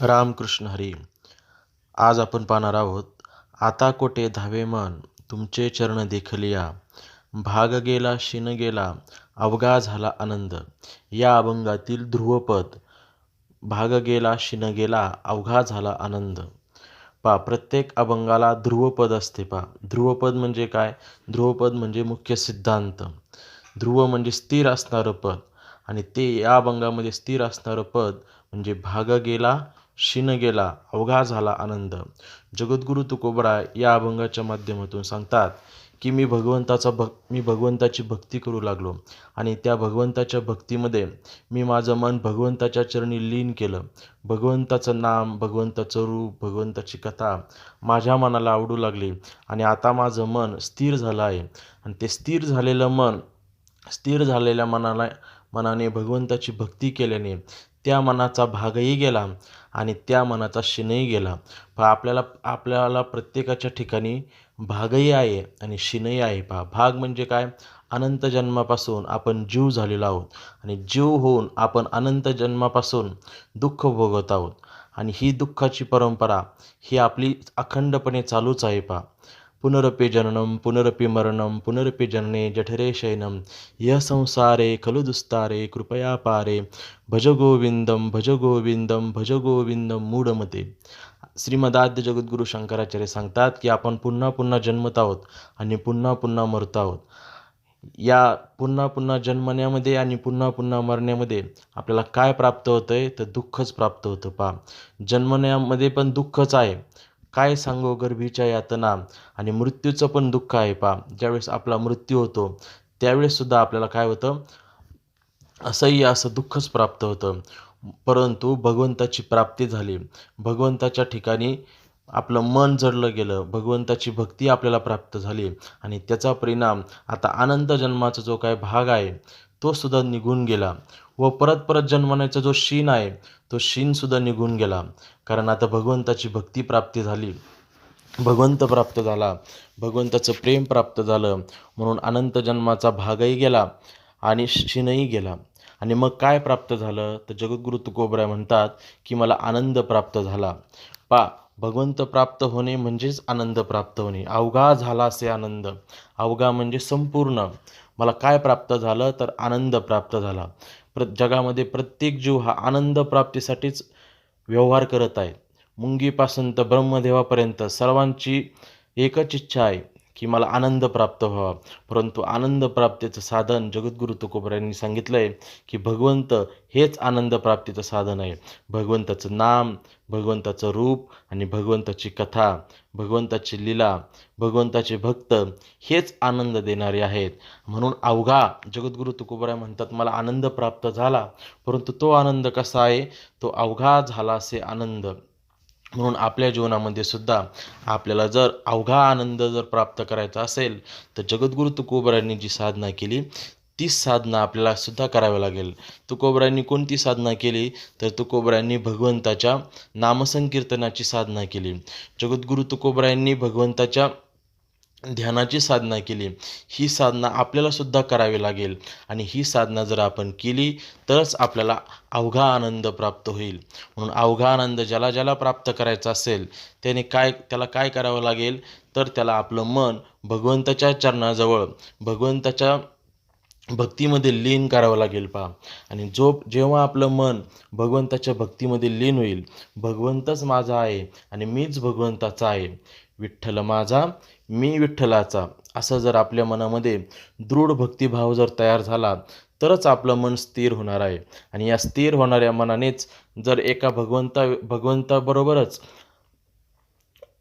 रामकृष्ण हरी आज आपण पाहणार आहोत आता कोठे धावे मन तुमचे चरण देखलिया भाग गेला शिन गेला अवघा झाला आनंद. या अभंगातील ध्रुवपद भाग गेला शिन गेला अवघा झाला आनंद. पा प्रत्येक अभंगाला ध्रुवपद असते पा ध्रुवपद म्हणजे काय? ध्रुवपद म्हणजे मुख्य सिद्धांत. ध्रुव म्हणजे स्थिर असणारं पद आणि ते या अभंगामध्ये स्थिर असणारं पद म्हणजे भाग गेला शिन गेला अवघा झाला आनंद. जगद्गुरु तुकोबराय या अभंगाच्या माध्यमातून सांगतात की मी भगवंताचा भक् मी भगवंताची भक्ती करू लागलो आणि त्या भगवंताच्या भक्तीमध्ये मी माझं मन भगवंताच्या चरणी लीन केलं. भगवंताचं नाम भगवंताचं रूप भगवंताची कथा माझ्या मनाला आवडू लागली आणि आता माझं मन स्थिर झालं आहे. आणि ते स्थिर झालेलं मन स्थिर झालेल्या मनाला मनाने भगवंताची भक्ती केल्याने त्या मनाचा भागही गेला आणि त्या मनाचा शिनही गेला. पहा आपल्याला आपल्याला प्रत्येकाच्या ठिकाणी भागही आहे आणि शिनही आहे. पहा भाग म्हणजे काय? अनंत जन्मापासून आपण जीव झालेलो आहोत आणि जीव होऊन आपण अनंत जन्मापासून दुःख भोगत आहोत. आणि ही दुःखाची परंपरा ही आपली अखंडपणे चालूच आहे पहा. पुनरपि जननम पुनरपि मरणम पुनरपि जनने जठरे शयनम य संसारे खलु दुस्तारे कृपया पारे। भज गोविंदम भज गोविंदम भज गोविंदम मूढमते। श्रीमदाद्य जगद्गुरू शंकराचार्य सांगतात की आपण पुन्हा पुन्हा जन्मत आहोत आणि पुन्हा पुन्हा मरत आहोत. या पुन्हा पुन्हा जन्मण्यामध्ये आणि पुन्हा पुन्हा मरण्यामध्ये आपल्याला काय प्राप्त होतं आहे तर दुःखच प्राप्त होतं पा जन्मण्यामध्ये पण दुःखच आहे. काय सांगो गर्भीच्या यातना? आणि मृत्यूचं पण दुःख आहे पा. ज्यावेळेस आपला मृत्यू होतो त्यावेळेससुद्धा आपल्याला काय होतं? असंही असं दुःखच प्राप्त होतं. परंतु भगवंताची प्राप्ती झाली. भगवंताच्या ठिकाणी आपलं मन जडलं गेलं. भगवंताची भक्ती आपल्याला प्राप्त झाली. आणि त्याचा परिणाम आता आनंद जन्माचा जो काय भाग आहे तो सुद्धा निघून गेला. व परत परत जन्मण्याचा जो शीन आहे तो शीणसुद्धा निघून गेला. कारण आता भगवंताची भक्ती प्राप्ती झाली. भगवंत प्राप्त झाला. भगवंताचं प्रेम प्राप्त झालं. म्हणून अनंत जन्माचा भागही गेला आणि शिनही गेला. आणि मग काय प्राप्त झालं? तर जगद्गुरु तुकोबराय म्हणतात की मला आनंद प्राप्त झाला. पा भगवंत प्राप्त होणे म्हणजेच आनंद प्राप्त होणे. अवघा झाला असे आनंद. अवघा म्हणजे संपूर्ण. मला काय प्राप्त झालं तर आनंद प्राप्त झाला. प्र जगामध्ये प्रत्येक जीव हा आनंद प्राप्तीसाठीच व्यवहार करत आहे. मुंगीपासून तर ब्रह्मदेवापर्यंत सर्वांची एकच इच्छा आहे. की मला आनंद प्राप्त व्हावा. परंतु आनंद प्राप्तीचं साधन जगद्गुरु तुकोबऱ्यांनी सांगितलं आहे की भगवंत हेच आनंद प्राप्तीचं साधन आहे. भगवंताचं नाम भगवंताचं रूप आणि भगवंताची कथा भगवंताची लीला भगवंताचे भक्त हेच आनंद देणारे आहेत. म्हणून अवघा जगद्गुरु तुकोबराय म्हणतात मला आनंद प्राप्त झाला परंतु तो आनंद कसा आहे? तो अवघा झाला असे आनंद. म्हणून आपल्या जीवनामध्ये सुद्धा आपल्याला जर अवघा आनंद जर प्राप्त करायचा असेल तर जगद्गुरु तुकोबरांनी जी साधना केली तीच साधना आपल्याला सुद्धा करावी लागेल. तुकोबरांनी कोणती साधना केली? तर तुकोबरांनी भगवंताच्या नामसंकीर्तनाची साधना केली. जगद्गुरु तुकोबरायांनी भगवंताच्या ध्यानाची साधना केली. ही साधना आपल्यालासुद्धा करावी लागेल. आणि ही साधना जर आपण केली तरच आपल्याला अवघा आनंद प्राप्त होईल. म्हणून अवघा आनंद ज्याला ज्याला प्राप्त करायचा असेल त्याने काय त्याला काय करावं लागेल? तर त्याला आपलं मन भगवंताच्या चरणाजवळ भगवंताच्या भक्तीमध्ये लीन करावं लागेल पहा. आणि जो जेव्हा आपलं मन भगवंताच्या भक्तीमध्ये लीन होईल भगवंतच माझा आहे आणि मीच भगवंताचा आहे. विठ्ठल माझा मी विठ्ठलाचा. असं जर आपल्या मनामध्ये दृढ भक्तिभाव जर तयार झाला तरच आपलं मन स्थिर होणार आहे. आणि या स्थिर होणाऱ्या मनानेच जर एका भगवंता भगवंताबरोबरच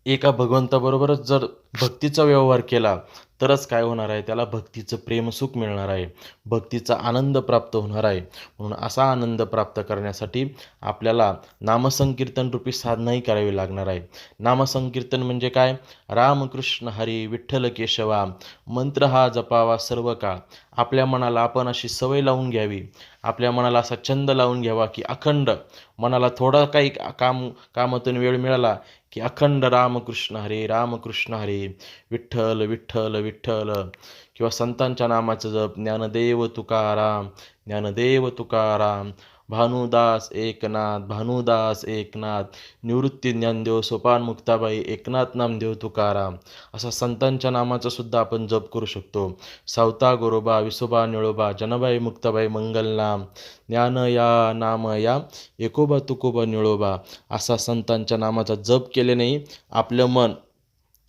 एका भगवंताबरोबरच जर भक्तीचा व्यवहार केला तरच काय होणार आहे? त्याला भक्तीचं प्रेमसुख मिळणार आहे. भक्तीचा आनंद प्राप्त होणार आहे. म्हणून असा आनंद प्राप्त करण्यासाठी आपल्याला नामसंकीर्तन रूपी साधनाही करावी लागणार आहे. नामसंकीर्तन म्हणजे काय? रामकृष्ण हरी विठ्ठल केशवा मंत्र हा जपावा सर्व काळ. आपल्या मनाला आपण अशी सवय लावून घ्यावी. आपल्या मनाला असा छंद लावून घ्यावा की अखंड मनाला थोडा काही काम कामातून वेळ मिळाला की अखंड रामकृष्ण हरे रामकृष्ण हरे. विठ्ठल विठ्ठल विठ्ठल. किंवा संतांच्या नामाचं जप ज्ञानदेव तुकाराम ज्ञानदेव तुकाराम. भानुदास एकनाथ भानुदास एकनाथ निवृत्ती ज्ञानदेव सोपान मुक्ताबाई एकनाथ नामदेव तुकाराम. असा संतांच्या नामाचा सुद्धा आपण जप करू शकतो. सावता गोरोबा विसोबा निळोबा जनाबाई मुक्ताबाई मंगलनाम ज्ञान या नाम या एकोबा तुकोबा निळोबा असा संतांच्या नामाचा जप केले नाही आपलं मन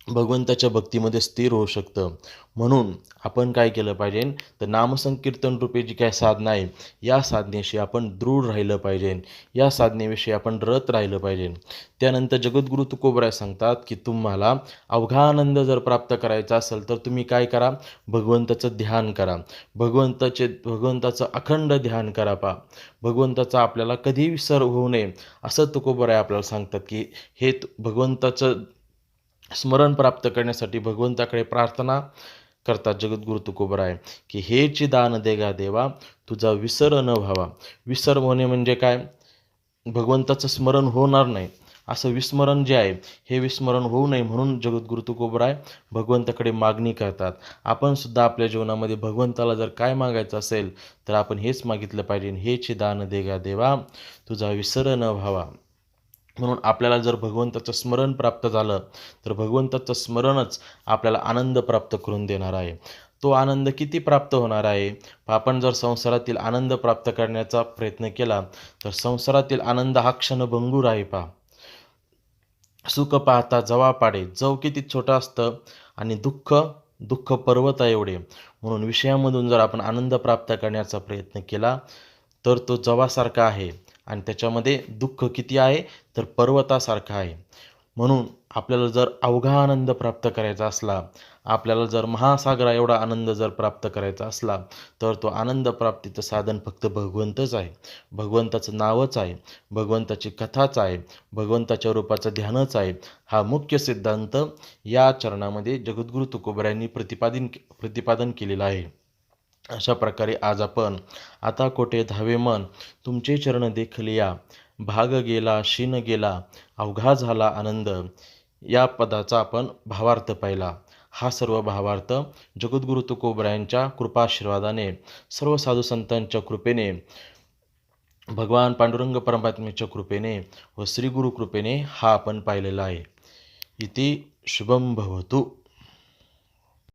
भगवंताच्या भक्तीमध्ये स्थिर होऊ शकतं. म्हणून आपण काय केलं पाहिजे? तर नामसंकीर्तन रूपे जी काय साधना आहे या साधनेशी आपण दृढ राहिलं पाहिजे. या साधनेविषयी आपण रत राहिलं पाहिजे. त्यानंतर जगद्गुरु तुकोबराय सांगतात की तुम्हाला अवघा आनंद जर प्राप्त करायचा असेल तर तुम्ही काय करा? भगवंताचं ध्यान करा. भगवंताचे भगवंताचं अखंड ध्यान करा पा. भगवंताचा आपल्याला कधी विसर होऊ नये. असं तुकोबराय आपल्याला सांगतात की हे तु- भगवंताचं स्मरण प्राप्त करण्यासाठी भगवंताकडे प्रार्थना करतात. जगद्गुरु तुकोबराय की हेची दान देगा देवा तुझा विसर न व्हावा. विसर होणे म्हणजे काय? भगवंताचं स्मरण होणार नाही. असं विस्मरण जे आहे हे विस्मरण होऊ नये म्हणून जगद्गुरु तुकोबराय भगवंताकडे मागणी करतात. आपण सुद्धा आपल्या जीवनामध्ये भगवंताला जर काय मागायचं असेल तर आपण हेच मागितलं पाहिजे. हेची दान देगा देवा तुझा विसर न व्हावा. म्हणून आपल्याला जर भगवंताचं स्मरण प्राप्त झालं तर भगवंताचं स्मरणच आपल्याला आनंद प्राप्त करून देणार आहे. तो आनंद किती प्राप्त होणार आहे? आपण जर संसारातील आनंद प्राप्त करण्याचा प्रयत्न केला तर संसारातील आनंद हा क्षणभंगूर आहे पहा. सुख पाहता जवा पाडे जव किती छोटं असतं आणि दुःख दुःख पर्वत आहे एवढे. म्हणून विषयामधून जर आपण आनंद प्राप्त करण्याचा प्रयत्न केला तर तो जवासारखा आहे. आणि त्याच्यामध्ये दुःख किती आहे? तर पर्वतासारखा आहे. म्हणून आपल्याला जर अवघा आनंद प्राप्त करायचा असला आपल्याला जर महासागरा एवढा आनंद जर प्राप्त करायचा असला तर तो आनंद प्राप्तीचं साधन फक्त भगवंतच आहे. भगवंताचं नावच आहे भगवंताची कथाच आहे भगवंताच्या रूपाचं ध्यानच आहे. हा मुख्य सिद्धांत या चरणामध्ये जगद्गुरु तुकोबऱ्यांनी प्रतिपादन प्रतिपादन केलेला आहे. अशा प्रकारे आज आपण आता कोठे धावे मन तुमचे चरण देखलिया भाग गेला शीन गेला अवघा झाला आनंद. या पदाचा आपण भावार्थ पाहिला. हा सर्व भावार्थ जगद्गुरु तुकोबरायांच्या कृपाशीर्वादाने सर्व साधू संतांच्या कृपेने भगवान पांडुरंग परमात्म्याच्या कृपेने व श्रीगुरु कृपेने हा आपण पाहिलेला आहे. इथे शुभम भवतु.